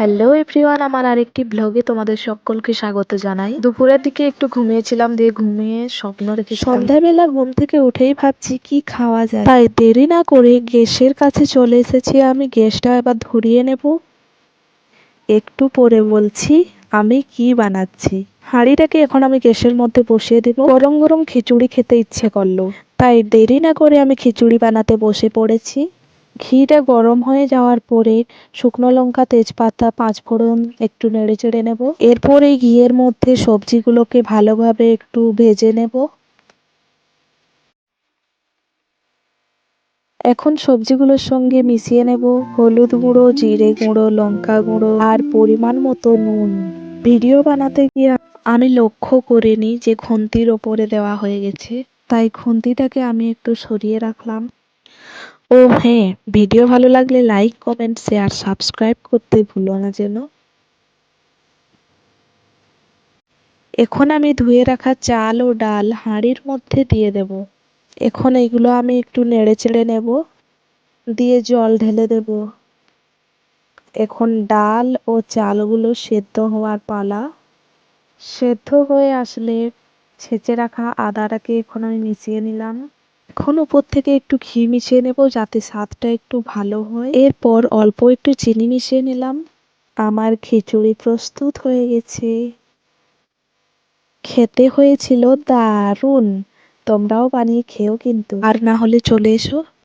Hello everyone আমার আরেকটি ব্লগে তোমাদের সকলকে স্বাগত জানাই। দুপুরের দিকে একটু ঘুমিয়েছিলাম দিয়ে ঘুমিয়ে স্বপ্ন রেখে সন্ধ্যাবেলা ঘুম থেকে উঠেই ভাবছি কি খাওয়া যায়? তাই দেরি না করে গ্যাসের কাছে চলে এসেছি আমি গ্যাসটা এবার ধরিয়ে নেব। একটু পরে বলছি আমি কি বানাচ্ছি? হাঁড়িটাকে এখন আমি গ্যাসের মধ্যে বসিয়ে দেব। গরম গরম খিচুড়ি খেতে ইচ্ছে করল। তাই দেরি না করে আমি খিচুড়ি বানাতে বসে পড়েছি। ঘিটা গরম হয়ে যাওয়ার পরে শুকনো লঙ্কা, তেজপাতা, পাঁচফোড়ন একটু নেড়ে চেড়ে নেব। এরপর ঘিয়ের মধ্যে সবজিগুলোকে ভালোভাবে একটু ভেজে নেব। এখন সবজিগুলোর সঙ্গে মিশিয়ে নেব হলুদ গুঁড়ো, জিরে গুঁড়ো, লঙ্কা গুঁড়ো আর পরিমাণ মতো নুন। ভিডিও বানাতে গিয়ে আমি লক্ষ্য করিনি যে খুন্তির ওপরে দেওয়া হয়ে গেছে, তাই খুন্তিটাকে আমি একটু সরিয়ে রাখলাম। ও হ্যাঁ ভিডিও ভালো লাগলে লাইক কমেন্ট শেয়ার সাবস্ক্রাইব করতে ভুলো না যেন। এখন আমি ধুয়ে রাখা চাল ও ডাল হাঁড়ির মধ্যে দিয়ে দেব। এখন এগুলো আমি একটু নেড়ে চেড়ে নেব, দিয়ে জল ঢেলে দেব। এখন ডাল ও চালগুলো সেদ্ধ হওয়ার পালা। সেদ্ধ হয়ে আসলে ছেঁচে রাখা আদাটাকে এখন আমি মিশিয়ে নিলাম। এখন উপর থেকে একটু ঘি মিশিয়ে নেব যাতে স্বাদটা একটু ভালো হয়। এরপর অল্প একটু চিনি মিশিয়ে নিলাম। আমার খিচুড়ি প্রস্তুত হয়ে গেছে। খেতে হয়েছিল দারুণ তোমরাও বানিয়ে খেও কিন্তু। আর না হলে চলে এসো।